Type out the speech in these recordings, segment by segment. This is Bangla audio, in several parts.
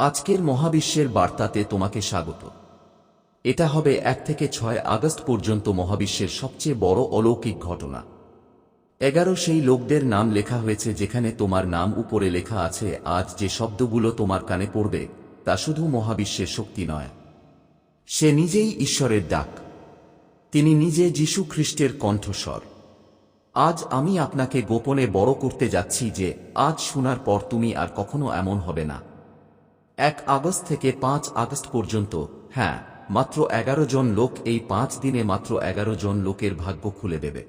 আজকের মহাবিশ্বের বার্তাতে তোমাকে স্বাগত। এটা হবে এক থেকে ছয় আগস্ট পর্যন্ত মহাবিশ্বের সবচেয়ে বড় অলৌকিক ঘটনা। এগারো সেই লোকদের নাম লেখা হয়েছে যেখানে তোমার নাম উপরে লেখা আছে, আজ যে শব্দগুলো তোমার কানে পড়বে, তা শুধু মহাবিশ্বের শক্তি নয়। সে নিজেই ঈশ্বরের ডাক। তিনি নিজে যীশু খ্রিস্টের কণ্ঠস্বর। আজ আমি আপনাকে গোপনে বড় করতে যাচ্ছি যে, আজ শোনার পর তুমি আর কখনো এমন হবে না। এক আগস্ট থেকে পাঁচ আগস্ট পর্যন্ত। হ্যাঁ মাত্র এগারো জন লোক এই পাঁচ দিনে মাত্র এগারো জন লোকের ভাগ্য খুলে দেবে।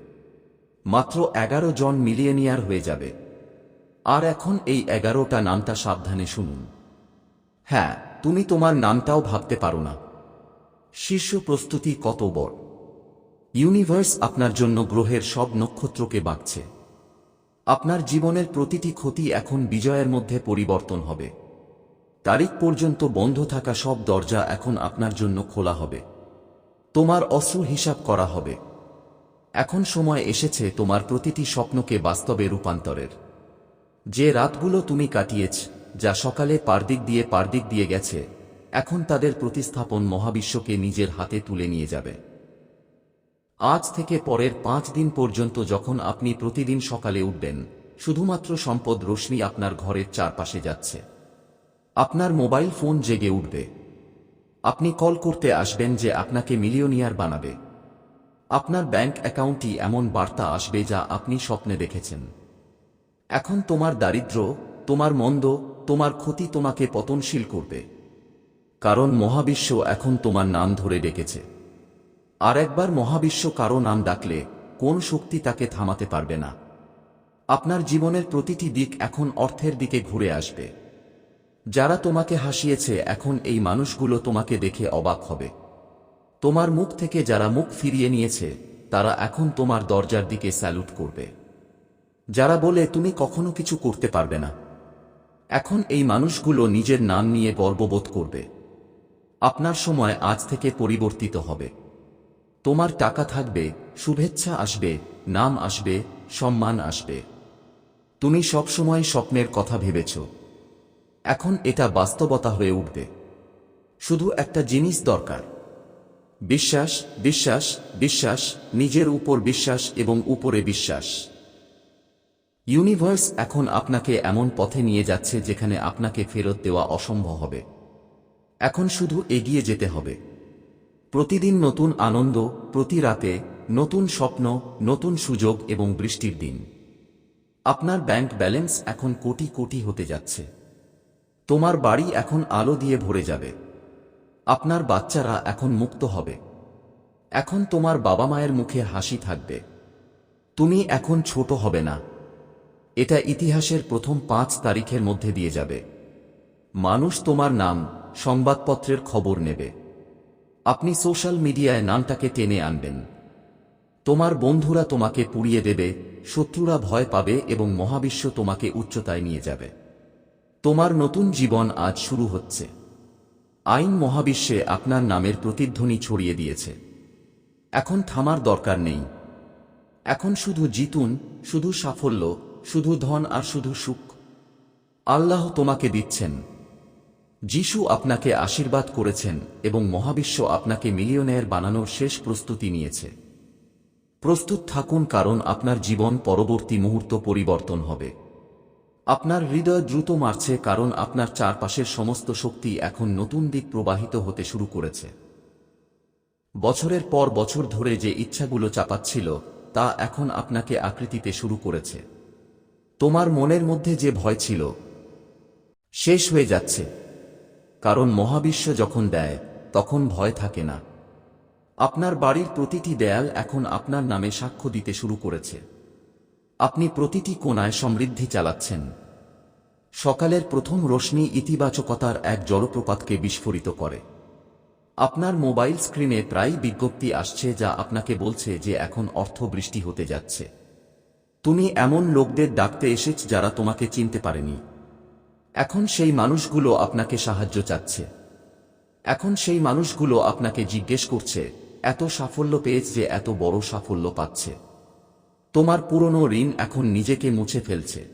মাত্র এগারো জন মিলিয়নিয়ার হয়ে যাবে। আর এখন এই এগারোটা নামটা সাবধানে শুনুন। হ্যাঁ তুমি তোমার নামটাও ভাবতে পারো না। শীর্ষ প্রস্তুতি কত বড়। ইউনিভার্স আপনার জন্য গ্রহের সব নক্ষত্রকে বাঁকছে। আপনার জীবনের প্রতিটি ক্ষতি এখন বিজয়ের মধ্যে পরিবর্তন হবে। তারিখ পর্যন্ত বন্ধ থাকা সব দরজা এখন আপনার জন্য খোলা হবে। তোমার অশ্রু হিসাব করা হবে। এখন সময় এসেছে তোমার প্রতিটি স্বপ্নকে বাস্তবে রূপান্তরের। যে রাতগুলো তুমি কাটিয়েছ, যা সকালে পারদিক দিয়ে পারদিক দিয়ে গেছে, এখন তাদের প্রতিস্থাপন মহাবিশ্বকে নিজের হাতে তুলে নিয়ে যাবে। আজ থেকে পরের পাঁচ দিন পর্যন্ত যখন আপনি প্রতিদিন সকালে উঠবেন, শুধুমাত্র সম্পদ রশ্মি আপনার ঘরের চারপাশে যাচ্ছে। আপনার মোবাইল ফোন জেগে উঠবে। আপনি কল করতে আসবেন যে আপনাকে মিলিয়নিয়ার বানাবে। আপনার ব্যাংক অ্যাকাউন্টটি এমন বার্তা আসবে যা আপনি স্বপ্নে দেখেছেন। এখন তোমার দারিদ্র, তোমার মন্দ, তোমার ক্ষতি তোমাকে পতনশীল করবে। কারণ মহাবিশ্ব এখন তোমার নাম ধরে ডেকেছে। আর একবার মহাবিশ্ব কারও নাম ডাকলে, কোন শক্তি তাকে থামাতে পারবে না। আপনার জীবনের প্রতিটি দিক এখন অর্থের দিকে ঘুরে আসবে। যারা তোমাকে হাসিয়েছে, এখন এই মানুষগুলো তোমাকে দেখে অবাক হবে। তোমার মুখ থেকে যারা মুখ ফিরিয়ে নিয়েছে, তারা এখন তোমার দরজার দিকে স্যালুট করবে। যারা বলে, তুমি কখনো কিছু করতে পারবে না। এখন এই মানুষগুলো নিজের নাম নিয়ে গর্ববোধ করবে। আপনার সময় আজ থেকে পরিবর্তিত হবে। তোমার টাকা থাকবে, শুভেচ্ছা আসবে, নাম আসবে, সম্মান আসবে। তুমি সবসময় স্বপ্নের কথা ভেবেছ। এখন এটা বাস্তবতা হয়ে উঠবে। শুধু একটা জিনিস দরকার। বিশ্বাস বিশ্বাস বিশ্বাস, নিজের উপর বিশ্বাস এবং উপরে বিশ্বাস। ইউনিভার্স এখন আপনাকে এমন পথে নিয়ে যাচ্ছে যেখানে আপনাকে ফেরত দেওয়া অসম্ভব হবে। এখন শুধু এগিয়ে যেতে হবে। প্রতিদিন নতুন আনন্দ, প্রতি রাতে নতুন স্বপ্ন, নতুন সুযোগ এবং বৃষ্টির দিন। আপনার ব্যাংক ব্যালেন্স এখন কোটি কোটি হতে যাচ্ছে। তোমার বাড়ি এখন আলো দিয়ে ভরে যাবে। আপনার বাচ্চারা এখন মুক্ত হবে। এখন তোমার বাবা মায়ের মুখে হাসি থাকবে। তুমি এখন ছোট হবে না। এটা ইতিহাসের প্রথম পাঁচ তারিখের মধ্যে দিয়ে যাবে। মানুষ তোমার নাম সংবাদপত্রের খবর নেবে। আপনি সোশ্যাল মিডিয়ায় নামটাকে টেনে আনবেন। তোমার বন্ধুরা তোমাকে পুড়িয়ে দেবে, শত্রুরা ভয় পাবে এবং মহাবিশ্ব তোমাকে উচ্চতায় নিয়ে যাবে। তোমার নতুন জীবন আজ শুরু হচ্ছে। আইন মহাবিশ্বে আপনার নামের প্রতিধ্বনি ছড়িয়ে দিয়েছে। এখন থামার দরকার নেই। এখন শুধু জিতুন, শুধু সাফল্য, শুধু ধন আর শুধু সুখ। আল্লাহ তোমাকে দিচ্ছেন। যিশু আপনাকে আশীর্বাদ করেছেন এবং মহাবিশ্ব আপনাকে মিলিয়নের বানানোর শেষ প্রস্তুতি নিয়েছে। প্রস্তুত থাকুন কারণ আপনার জীবন পরবর্তী মুহূর্ত পরিবর্তন হবে। আপনার হৃদয় দ্রুত মারছে কারণ আপনার চারপাশের সমস্ত শক্তি এখন নতুন দিক প্রবাহিত হতে শুরু করেছে। বছরের পর বছর ধরে যে ইচ্ছাগুলো চাপাচ্ছিল, তা এখন আপনাকে আকৃতিতে শুরু করেছে। তোমার মনের মধ্যে যে ভয় ছিল, শেষ হয়ে যাচ্ছে। কারণ মহাবিশ্ব যখন দেয়, তখন ভয় থাকে না। আপনার বাড়ির প্রতিটি দেয়াল এখন আপনার নামে সাক্ষ্য দিতে শুরু করেছে। আপনি প্রতিটি কোনায় সমৃদ্ধি চালাচ্ছেন। সকালের প্রথম রশ্মি ইতিবাচকতার এক জলপ্রপাতকে বিস্ফোরিত করে। আপনার মোবাইল স্ক্রিনে প্রায় বিজ্ঞপ্তি আসছে যা আপনাকে বলছে যে এখন অর্থ বৃষ্টি হতে যাচ্ছে। তুমি এমন লোকদের ডাকতে এসেছ যারা তোমাকে চিনতে পারেনি। এখন সেই মানুষগুলো আপনাকে সাহায্য চাচ্ছে। এখন সেই মানুষগুলো আপনাকে জিজ্ঞেস করছে, এত সাফল্য পেয়েছ যে এত বড় সাফল্য পাচ্ছে। তোমার পুরনো ঋণ এখন নিজেকে মুছে ফেলছে।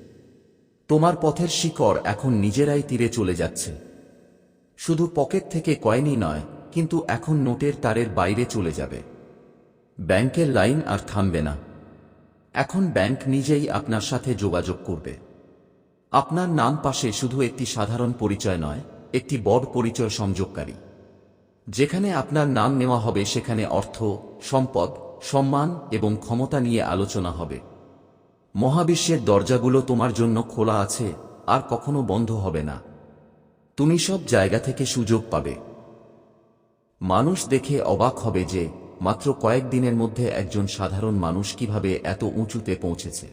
তোমার পথের শিকড় এখন নিজেরাই তীরে চলে যাচ্ছে। শুধু পকেট থেকে কয়েনই নয়, কিন্তু এখন নোটের তারের বাইরে চলে যাবে। ব্যাংকের লাইন আর থামবে না। এখন ব্যাংক নিজেই আপনার সাথে যোগাযোগ করবে। আপনার নাম পাশে শুধু একটি সাধারণ পরিচয় নয়, একটি বড় পরিচয় সংযোগকারী। যেখানে আপনার নাম নেওয়া হবে সেখানে অর্থ, সম্পদ সম্মান এবং ক্ষমতা নিয়ে আলোচনা হবে। মহাবিশ্বের দরজাগুলো তোমার জন্য খোলা আছে, আর কখনো বন্ধ হবে না। তুমি সব জায়গা থেকে সুযোগ পাবে। মানুষ দেখে অবাক হবে যে, মাত্র কয়েকদিনের মধ্যে একজন সাধারণ মানুষ কীভাবে এত উঁচুতে পৌঁছেছে।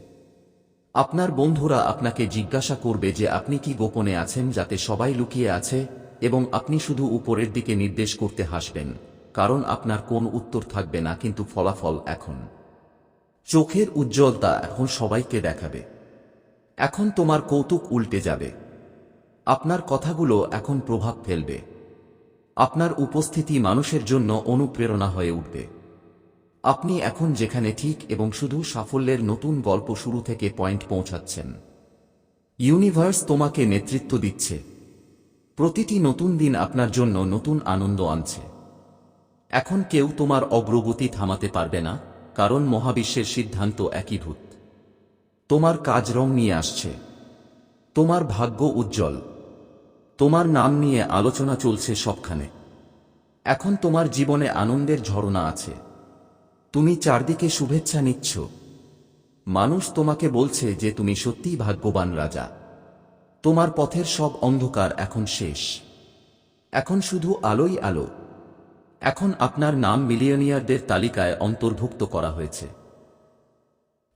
আপনার বন্ধুরা আপনাকে জিজ্ঞাসা করবে যে, আপনি কি গোপনে আছেন যাতে সবাই লুকিয়ে আছে এবং আপনি শুধু উপরের দিকে নির্দেশ করতে হাসবেন। কারণ আপনার কোন উত্তর থাকবে না, কিন্তু ফলাফল এখন। চোখের উজ্জ্বলতা এখন সবাইকে দেখাবে। এখন তোমার কৌতুক উল্টে যাবে। আপনার কথাগুলো এখন প্রভাব ফেলবে। আপনার উপস্থিতি মানুষের জন্য অনুপ্রেরণা হয়ে উঠবে। আপনি এখন যেখানে ঠিক এবং শুধু সাফল্যের নতুন গল্প শুরু থেকে পয়েন্ট পৌঁছাচ্ছেন। ইউনিভার্স তোমাকে নেতৃত্ব দিচ্ছে। প্রতিটি নতুন দিন আপনার জন্য নতুন আনন্দ আনছে। এখন কেউ তোমার অগ্রগতি থামাতে পারবে না, কারণ মহাবিশ্বের সিদ্ধান্ত একীভূত তোমার কাজ রং নিয়ে আসছে। তোমার ভাগ্য উজ্জ্বল। তোমার নাম নিয়ে আলোচনা চলছে সবখানে। এখন তোমার জীবনে আনন্দের ঝরনা আছে। তুমি চারদিকে শুভেচ্ছা নিচ্ছ। মানুষ তোমাকে বলছে যে তুমি সত্যিই ভাগ্যবান রাজা। তোমার পথের সব অন্ধকার এখন শেষ। এখন শুধু আলোই আলো। এখন আপনার নাম মিলিয়নিয়ারদের তালিকায় অন্তর্ভুক্ত করা হয়েছে।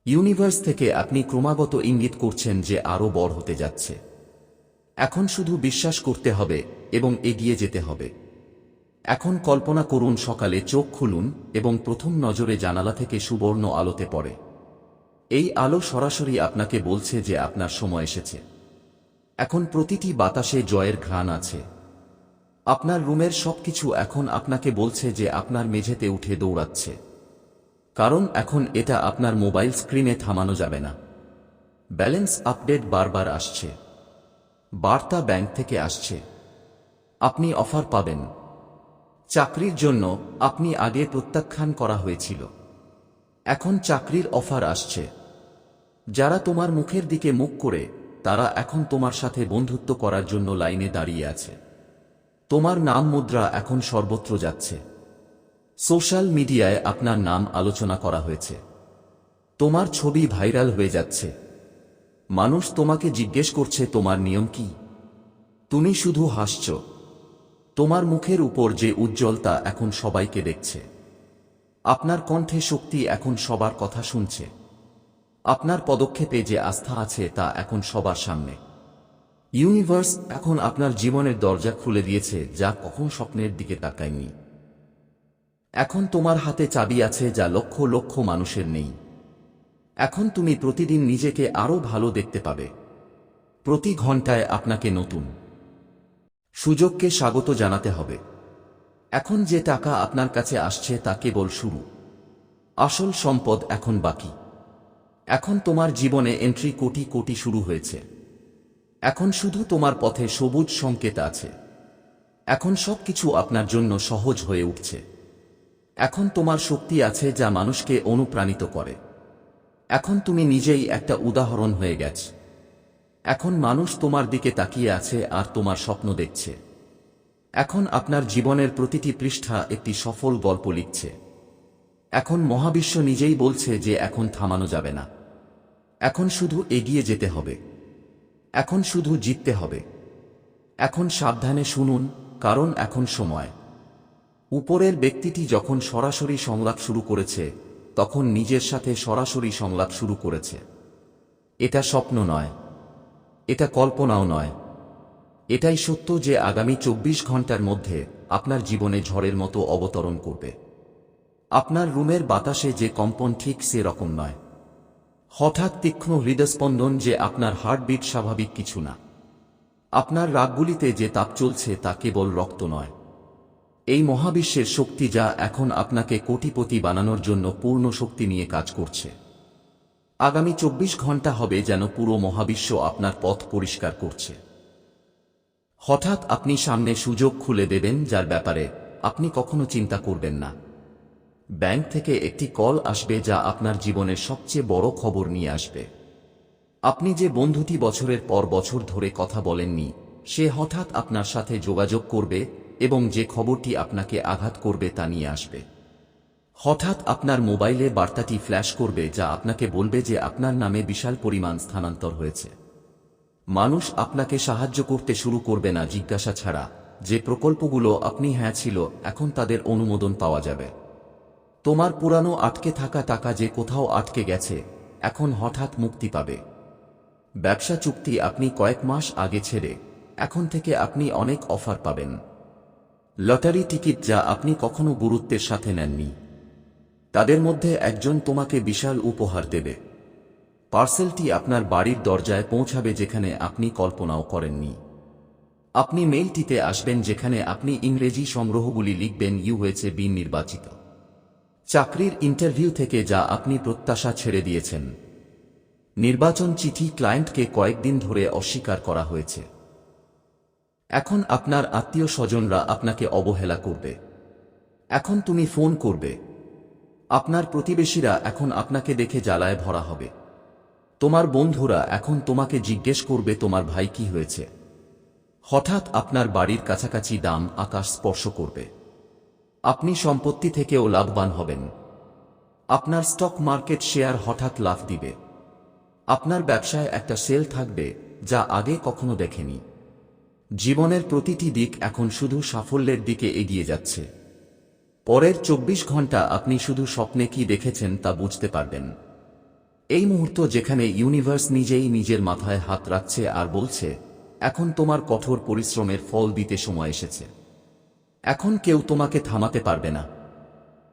ইউনিভার্স থেকে আপনি ক্রমাগত ইঙ্গিত করছেন যে আরও বড় হতে যাচ্ছে। এখন শুধু বিশ্বাস করতে হবে এবং এগিয়ে যেতে হবে। এখন কল্পনা করুন সকালে চোখ খুলুন এবং প্রথম নজরে জানালা থেকে সুবর্ণ আলোতে পড়ে। এই আলো সরাসরি আপনাকে বলছে যে আপনার সময় এসেছে। এখন প্রতিটি বাতাসে জয়ের ঘ্রাণ আছে। আপনার রুমের সবকিছু এখন আপনাকে বলছে যে আপনার মেঝেতে উঠে দৌড়াচ্ছে। কারণ এখন এটা আপনার মোবাইল স্ক্রিনে থামানো যাবে না। ব্যালেন্স আপডেট বারবার আসছে। বার্তা ব্যাংক থেকে আসছে। আপনি অফার পাবেন। চাকরির জন্য আপনি আগে প্রত্যাখ্যান করা হয়েছিল। এখন চাকরির অফার আসছে। যারা তোমার মুখের দিকে মুখ করে, তারা এখন তোমার সাথে বন্ধুত্ব করার জন্য লাইনে দাঁড়িয়ে আছে। তোমার নাম মুদ্রা এখন সর্বত্র যাচ্ছে। সোশ্যাল মিডিয়ায় আপনার নাম আলোচনা করা হয়েছে। তোমার ছবি ভাইরাল হয়ে যাচ্ছে। মানুষ তোমাকে জিজ্ঞেস করছে, তোমার নিয়ম কি? তুমি শুধু হাসছ। তোমার মুখের উপর যে উজ্জ্বলতা এখন সবাইকে দেখছে। আপনার কণ্ঠে শক্তি এখন সবার কথা শুনছে। আপনার পদক্ষেপে যে আস্থা আছে, তা এখন সবার সামনে। ইউনিভার্স এখন আপনার জীবনের দরজা খুলে দিয়েছে, যা কখন স্বপ্নের দিকে তাকায়নি। এখন তোমার হাতে চাবি আছে, যা লক্ষ লক্ষ মানুষের নেই। এখন তুমি প্রতিদিন নিজেকে আরও ভালো দেখতে পাবে। প্রতি ঘন্টায় আপনাকে নতুন সুযোগকে স্বাগত জানাতে হবে। এখন যে টাকা আপনার কাছে আসছে, তা কেবল শুরু। আসল সম্পদ এখন বাকি। এখন তোমার জীবনে এন্ট্রি কোটি কোটি শুরু হয়েছে। এখন শুধু তোমার পথে সবুজ সংকেত আছে। এখন সবকিছু আপনার জন্য সহজ হয়ে উঠছে। এখন তোমার শক্তি আছে যা মানুষকে অনুপ্রাণিত করে। এখন তুমি নিজেই একটা উদাহরণ হয়ে গেছ। এখন মানুষ তোমার দিকে তাকিয়ে আছে আর তোমার স্বপ্ন দেখছে। এখন আপনার জীবনের প্রতিটি পৃষ্ঠা একটি সফল গল্প লিখছে। এখন মহাবিশ্ব নিজেই বলছে যে এখন থামানো যাবে না। এখন শুধু এগিয়ে যেতে হবে। এখন শুধু জিততে হবে। এখন সাবধানে শুনুন, কারণ এখন সময়। উপরের ব্যক্তিটি যখন সরাসরি সংলাপ শুরু করেছে, তখন নিজের সাথে সরাসরি সংলাপ শুরু করেছে। এটা স্বপ্ন নয়। এটা কল্পনাও নয়। এটাই সত্য যে আগামী চব্বিশ ঘণ্টার মধ্যে আপনার জীবনে ঝড়ের মতো অবতরণ করবে। আপনার রুমের বাতাসে যে কম্পন ঠিক সেরকম নয়। হঠাৎ তীক্ষ্ণ হৃদস্পন্দন যে আপনার হার্টবিট স্বাভাবিক কিছু না। আপনার রাগগুলিতে যে তাপ চলছে তা কেবল রক্ত নয়। এই মহাবিশ্বের শক্তি যা এখন আপনাকে কোটিপতি বানানোর জন্য পূর্ণ শক্তি নিয়ে কাজ করছে। আগামী চব্বিশ ঘণ্টা হবে যেন পুরো মহাবিশ্ব আপনার পথ পরিষ্কার করছে। হঠাৎ আপনি সামনে সুযোগ খুলে দেবেন যার ব্যাপারে আপনি কখনো চিন্তা করবেন না। ব্যাংক থেকে একটি কল আসবে যা আপনার জীবনের সবচেয়ে বড় খবর নিয়ে আসবে। আপনি যে বন্ধুটি বছরের পর বছর ধরে কথা বলেননি, সে হঠাৎ আপনার সাথে যোগাযোগ করবে এবং যে খবরটি আপনাকে আঘাত করবে তা নিয়ে আসবে। হঠাৎ আপনার মোবাইলে বার্তাটি ফ্ল্যাশ করবে যা আপনাকে বলবে যে আপনার নামে বিশাল পরিমাণ স্থানান্তর হয়েছে। মানুষ আপনাকে সাহায্য করতে শুরু করবে না, জিজ্ঞাসা ছাড়া। যে প্রকল্পগুলো আপনি হ্যাঁ ছিল, এখন তাদের অনুমোদন পাওয়া যাবে। তোমার পুরানো আটকে থাকা টাকা যে কোথাও আটকে গেছে, এখন হঠাৎ মুক্তি পাবে। ব্যবসা চুক্তি আপনি কয়েক মাস আগে ছেড়ে, এখন থেকে আপনি অনেক অফার পাবেন। লটারি টিকিট যা আপনি কখনো গুরুত্বের সাথে নেননি। তাদের মধ্যে একজন তোমাকে বিশাল উপহার দেবে। পার্সেলটি আপনার বাড়ির দরজায় পৌঁছাবে যেখানে আপনি কল্পনাও করেননি। আপনি মেইলটিতে আসবেন যেখানে আপনি ইংরেজি সংগ্রহগুলি লিখবেন ইউ হয়েছে বিন নির্বাচিত। চাকরির ইন্টারভিউ থেকে যা আপনি প্রত্যাশা ছেড়ে দিয়েছেন। নির্বাচন চিঠি ক্লায়েন্টকে কয়েকদিন ধরে অস্বীকার করা হয়েছে। এখন আপনার আত্মীয় স্বজনরা আপনাকে অবহেলা করবে। এখন তুমি ফোন করবে। আপনার প্রতিবেশীরা এখন আপনাকে দেখে জ্বালায় ভরা হবে। তোমার বন্ধুরা এখন তোমাকে জিজ্ঞেস করবে তোমার ভাই কি হয়েছে। হঠাৎ আপনার বাড়ির কাছাকাছি দাম আকাশ স্পর্শ করবে। আপনি সম্পত্তি থেকেও লাভবান হবেন। আপনার স্টক মার্কেট শেয়ার হঠাৎ লাভ দিবে। আপনার ব্যবসায় একটা সেল থাকবে, যা আগে কখনো দেখেনি। জীবনের প্রতিটি দিক এখন শুধু সাফল্যের দিকে এগিয়ে যাচ্ছে। পরের চব্বিশ ঘণ্টা আপনি শুধু স্বপ্নে কি দেখেছেন তা বুঝতে পারবেন। এই মুহূর্ত যেখানে ইউনিভার্স নিজেই নিজের মাথায় হাত রাখছে আর বলছে, এখন তোমার কঠোর পরিশ্রমের ফল দিতে সময় এসেছে। এখন কেউ তোমাকে থামাতে পারবে না।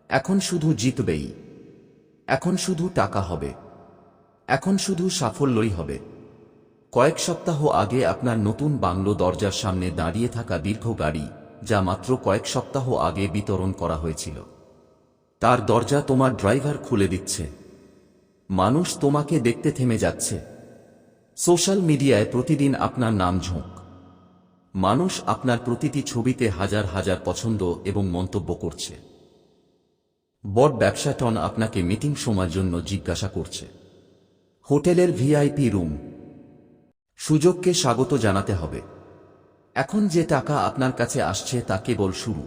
এখন শুধু জিতবেই। এখন শুধু টাকা হবে। এখন শুধু সাফল্যই হবে। কয়েক সপ্তাহ আগে আপনার নতুন বাংলো দরজার সামনে দাঁড়িয়ে থাকা দীর্ঘ গাড়ি, যা মাত্র কয়েক সপ্তাহ আগে বিতরণ করা হয়েছিল। তার দরজা তোমার ড্রাইভার খুলে দিচ্ছে। মানুষ তোমাকে দেখতে থেমে যাচ্ছে। সোশ্যাল মিডিয়ায় প্রতিদিন আপনার নাম ঝোঁক। মানুষ আপনার প্রতিটি ছবিতে হাজার হাজার পছন্দ এবং মন্তব্য করছে। বট ব্যবসা টন আপনাকে মিটিং সময়ের জন্য জিজ্ঞাসা করছে। হোটেলের ভিআইপি রুম। সুযোগকে স্বাগত জানাতে হবে। এখন যে টাকা আপনার কাছে আসছে তা কেবল শুরু।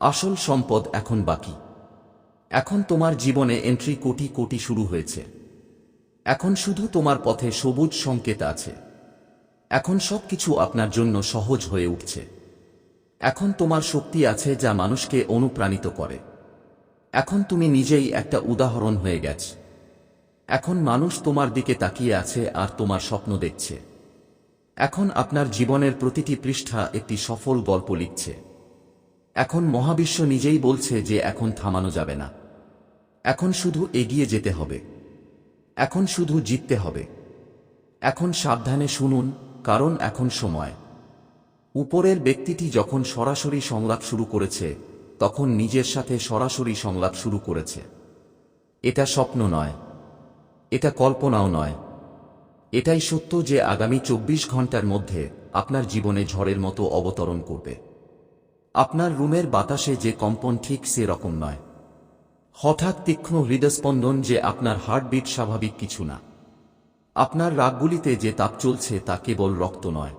আসল সম্পদ এখন বাকি। এখন তোমার জীবনে এন্ট্রি কোটি কোটি শুরু হয়েছে। এখন শুধু তোমার পথে সবুজ সংকেত আছে। এখন সবকিছু আপনার জন্য সহজ হয়ে উঠছে। এখন তোমার শক্তি আছে যা মানুষকে অনুপ্রাণিত করে। এখন তুমি নিজেই একটা উদাহরণ হয়ে গেছ। এখন মানুষ তোমার দিকে তাকিয়ে আছে আর তোমার স্বপ্ন দেখছে। এখন আপনার জীবনের প্রতিটি পৃষ্ঠা একটি সফল গল্প লিখছে। এখন মহাবিশ্ব নিজেই বলছে যে এখন থামানো যাবে না। এখন শুধু এগিয়ে যেতে হবে। এখন শুধু জিততে হবে। এখন সাবধানে শুনুন কারণ এখন সময়। উপরের ব্যক্তিটি যখন সরাসরি সংলাপ শুরু করেছে, তখন নিজের সাথে সরাসরি সংলাপ শুরু করেছে। এটা স্বপ্ন নয়। এটা কল্পনাও নয়। এটাই সত্য যে আগামী চব্বিশ ঘণ্টার মধ্যে আপনার জীবনে ঝড়ের মতো অবতরণ করবে। আপনার রুমের বাতাসে যে কম্পন ঠিক সেরকম নয়। হঠাৎ তীক্ষ্ণ হৃদস্পন্দন যে আপনার হার্টবিট স্বাভাবিক কিছু না। আপনার রাগগুলিতে যে তাপ চলছে তা কেবল রক্ত নয়।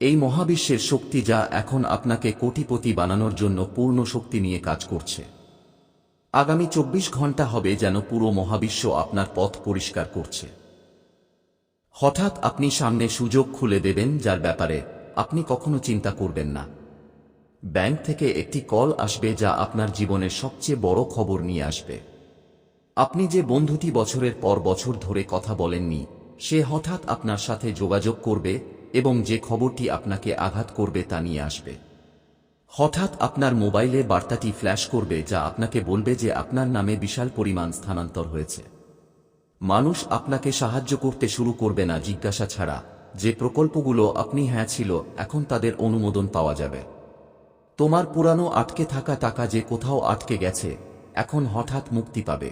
এই মহাবিশ্বের শক্তি যা এখন আপনাকে কোটিপতি বানানোর জন্য পূর্ণ শক্তি নিয়ে কাজ করছে। আগামী চব্বিশ ঘণ্টা হবে যেন পুরো মহাবিশ্ব আপনার পথ পরিষ্কার করছে। হঠাৎ আপনি সামনে সুযোগ খুলে দেবেন যার ব্যাপারে আপনি কখনো চিন্তা করবেন না। ব্যাংক থেকে একটি কল আসবে যা আপনার জীবনের সবচেয়ে বড় খবর নিয়ে আসবে। আপনি যে বন্ধুটি বছরের পর বছর ধরে কথা বলেননি, সে হঠাৎ আপনার সাথে যোগাযোগ করবে এবং যে খবরটি আপনাকে আঘাত করবে তা নিয়ে আসবে। হঠাৎ আপনার মোবাইলে বার্তাটি ফ্ল্যাশ করবে যা আপনাকে বলবে যে আপনার নামে বিশাল পরিমাণ স্থানান্তর হয়েছে। মানুষ আপনাকে সাহায্য করতে শুরু করবে না জিজ্ঞাসা ছাড়া, যে প্রকল্পগুলো আপনি হ্যাঁ ছিল, এখন তাদের অনুমোদন পাওয়া যাবে। তোমার পুরানো আটকে থাকা টাকা যে কোথাও আটকে গেছে, এখন হঠাৎ মুক্তি পাবে।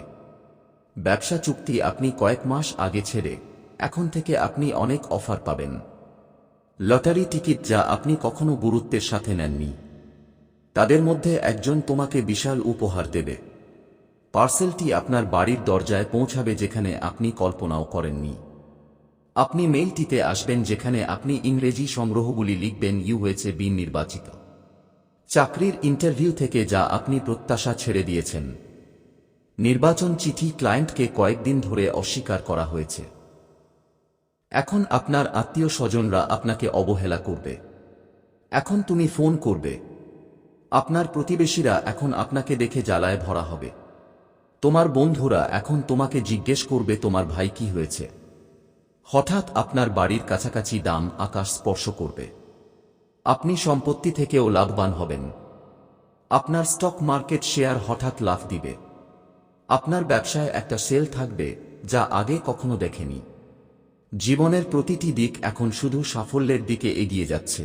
ব্যবসা চুক্তি আপনি কয়েক মাস আগে ছেড়ে এখন থেকে আপনি অনেক অফার পাবেন। লটারি টিকিট যা আপনি কখনো গুরুত্বের সাথে নেননি। তাদের মধ্যে একজন তোমাকে বিশাল উপহার দেবে। পার্সেলটি আপনার বাড়ির দরজায় পৌঁছাবে যেখানে আপনি কল্পনাও করেননি। আপনি মেইলটিতে আসবেন যেখানে আপনি ইংরেজি সংগ্রহগুলি লিখবেন ইউ হয়েছে বিন নির্বাচিত। চাকরির ইন্টারভিউ থেকে যা আপনি প্রত্যাশা ছেড়ে দিয়েছেন। নির্বাচন চিঠি ক্লায়েন্টকে কয়েকদিন ধরে অস্বীকার করা হয়েছে। এখন আপনার আত্মীয় স্বজনরা আপনাকে অবহেলা করবে। এখন তুমি ফোন করবে। আপনার প্রতিবেশীরা এখন আপনাকে দেখে জ্বালায় ভরা হবে। তোমার বন্ধুরা এখন তোমাকে জিজ্ঞেস করবে তোমার ভাই কি হয়েছে। হঠাৎ আপনার বাড়ির কাছাকাছি দাম আকাশ স্পর্শ করবে। আপনি সম্পত্তি থেকেও লাভবান হবেন। আপনার স্টক মার্কেট শেয়ার হঠাৎ লাভ দিবে। আপনার ব্যবসায় একটা সেল থাকবে, যা আগে কখনো দেখেনি। জীবনের প্রতিটি দিক এখন শুধু সাফল্যের দিকে এগিয়ে যাচ্ছে।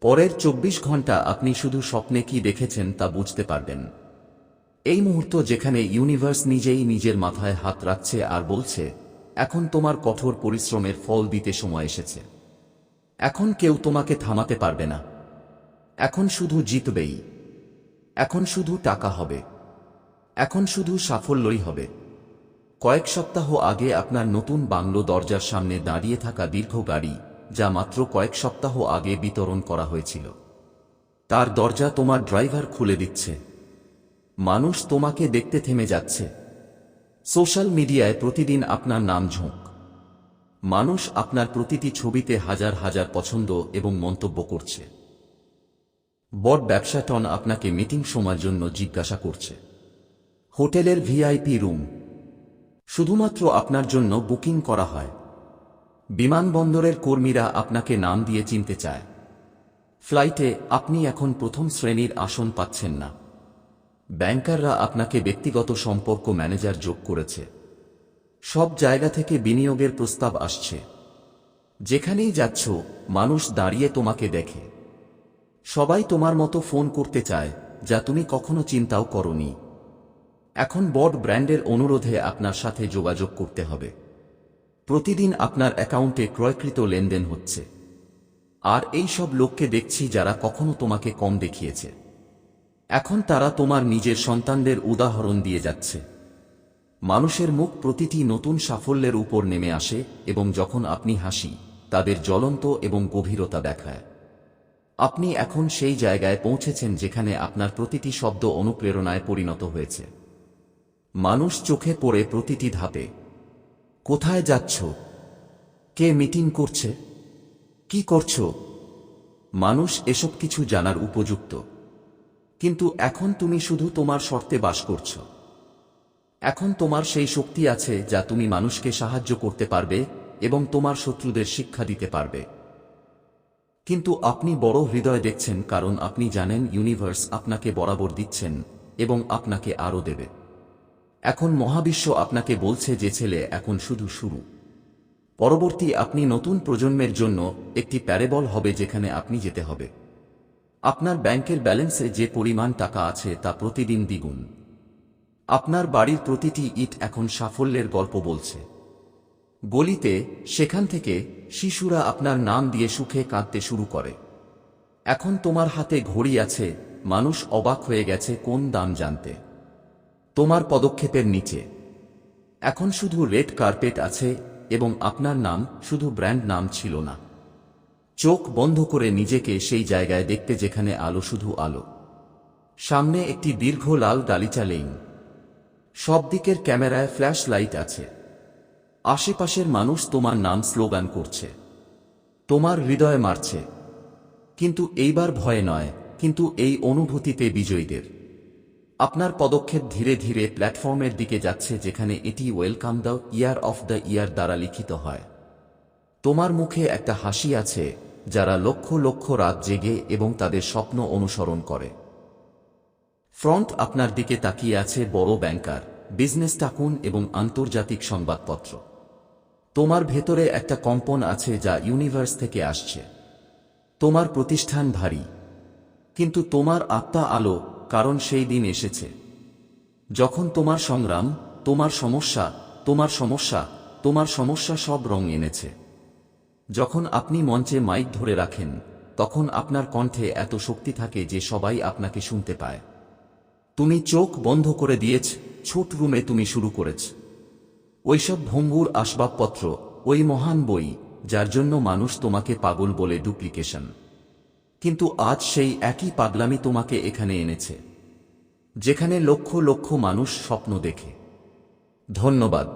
পরের চব্বিশ ঘণ্টা আপনি শুধু স্বপ্নে কি দেখেছেন তা বুঝতে পারবেন। এই মুহূর্ত যেখানে ইউনিভার্স নিজেই নিজের মাথায় হাত রাখছে আর বলছে, এখন তোমার কঠোর পরিশ্রমের ফল দিতে সময় এসেছে। এখন কেউ তোমাকে থামাতে পারবে না। এখন শুধু জিতবেই। এখন শুধু টাকা হবে। এখন শুধু সাফল্যই হবে। কয়েক সপ্তাহ আগে আপনার নতুন বাংলো দরজার সামনে দাঁড়িয়ে থাকা দীর্ঘ গাড়ি, যা মাত্র কয়েক সপ্তাহ আগে বিতরণ করা হয়েছিল। তার দরজা তোমার ড্রাইভার খুলে দিচ্ছে। মানুষ তোমাকে দেখতে থেমে যাচ্ছে। সোশ্যাল মিডিয়ায় প্রতিদিন আপনার নাম ঝোঁক। মানুষ আপনার প্রতিটি ছবিতে হাজার হাজার পছন্দ এবং মন্তব্য করছে। বট ব্যবসা টন আপনাকে মিটিং সময়ের জন্য জিজ্ঞাসা করছে। হোটেলের ভিআইপি রুম। শুধুমাত্র আপনার জন্য বুকিং করা হয়। বিমানবন্দরের কর্মীরা আপনাকে নাম দিয়ে চিনতে চায়। ফ্লাইটে আপনি এখন প্রথম শ্রেণির আসন পাচ্ছেন না। ব্যাংকাররা আপনাকে ব্যক্তিগত সম্পর্ক ম্যানেজার যোগ করেছে। সব জায়গা থেকে বিনিয়োগের প্রস্তাব আসছে। যেখানেই যাচ্ছ, মানুষ দাঁড়িয়ে তোমাকে দেখে। সবাই তোমার মতো ফোন করতে চায়, যা তুমি কখনো চিন্তাও করনি। এখন বড় ব্র্যান্ডের অনুরোধে আপনার সাথে যোগাযোগ করতে হবে। প্রতিদিন আপনার অ্যাকাউন্টে ক্রয়কৃত লেনদেন হচ্ছে। আর এই সব লোককে দেখছি যারা কখনো তোমাকে কম দেখিয়েছে। এখন তারা তোমার নিজের সন্তানদের উদাহরণ দিয়ে যাচ্ছে। মানুষের মুখ প্রতিটি নতুন সাফল্যের উপর নেমে আসে এবং যখন আপনি হাসি, তাদের জ্বলন্ত এবং গভীরতা দেখায়। আপনি এখন সেই জায়গায় পৌঁছেছেন যেখানে আপনার প্রতিটি শব্দ অনুপ্রেরণায় পরিণত হয়েছে। মানুষ চোখে পড়ে প্রতিটি ধাপে। কোথায় যাচ্ছ? কে মিটিং করছে? কি করছ? মানুষ এসব কিছু জানার উপযুক্ত। কিন্তু এখন তুমি শুধু তোমার শর্তে বাস করছ। এখন তোমার সেই শক্তি আছে যা তুমি মানুষকে সাহায্য করতে পারবে এবং তোমার শত্রুদের শিক্ষা দিতে পারবে। কিন্তু আপনি বড় হৃদয় দেখছেন কারণ আপনি জানেন ইউনিভার্স আপনাকে বরাবর দিচ্ছেন এবং আপনাকে আরও দেবে। এখন মহাবিশ্ব আপনাকে বলছে যে ছেলে এখন শুধু শুরু। পরবর্তী আপনি নতুন প্রজন্মের জন্য একটি প্যারেবল হবে যেখানে আপনি যেতে হবে। আপনার ব্যাংকের ব্যালেন্সে যে পরিমাণ টাকা আছে তা প্রতিদিন দ্বিগুণ। আপনার বাড়ির প্রতিটি ইট এখন সাফল্যের গল্প বলছে। গলিতে, সেখান থেকে শিশুরা আপনার নাম দিয়ে সুখে কাঁদতে শুরু করে। এখন তোমার হাতে ঘড়ি আছে, মানুষ অবাক হয়ে গেছে কোন দাম জানতে। তোমার পদক্ষেপের নিচে। এখন শুধু রেড কার্পেট আছে এবং আপনার নাম শুধু ব্র্যান্ড নাম ছিল না। চোখ বন্ধ করে নিজেকে সেই জায়গায় দেখতে যেখানে আলো শুধু আলো। সামনে একটি দীর্ঘ লাল গালিচা লেইন। সব দিকের ক্যামেরায় ফ্ল্যাশ লাইট আছে। আশেপাশের মানুষ তোমার নাম স্লোগান করছে। তোমার হৃদয় মারছে। কিন্তু এইবার ভয়ে নয়, কিন্তু এই অনুভূতিতে বিজয়ীদের। আপনার পদক্ষেপ ধীরে ধীরে প্ল্যাটফর্মের দিকে যাচ্ছে যেখানে এটি welcome the year of the year দ্বারা লিখিত হয়। তোমার মুখে একটা হাসি আছে, যারা লক্ষ লক্ষ রাত জেগে এবং তাদের স্বপ্ন অনুসরণ করে। ফ্রন্ট আপনার দিকে তাকিয়ে আছে বড় ব্যাংকার, বিজনেস টাকুন এবং আন্তর্জাতিক সংবাদপত্র। তোমার ভেতরে একটা কম্পন আছে যা ইউনিভার্স থেকে আসছে। তোমার প্রতিষ্ঠান ভারী। কিন্তু তোমার আত্মা আলো কারণ সেই দিন এসেছে। যখন তোমার সংগ্রাম, তোমার সমস্যা তোমার সমস্যা তোমার সমস্যা সব রং এনেছে। যখন আপনি মঞ্চে মাইক ধরে রাখেন, তখন আপনার কণ্ঠে এত শক্তি থাকে যে সবাই আপনাকে শুনতে পায়। তুমি চোখ বন্ধ করে দিয়েছ, ছোট রুমে তুমি শুরু করেছ। ওইসব ভঙ্গুর আসবাবপত্র, ওই মহান বই, যার জন্য মানুষ তোমাকে পাগল বলে ডুপ্লিকেশন। কিন্তু আজ সেই একই পাগলামি তোমাকে এখানে এনেছে, যেখানে লক্ষ লক্ষ মানুষ স্বপ্ন দেখে। ধন্যবাদ।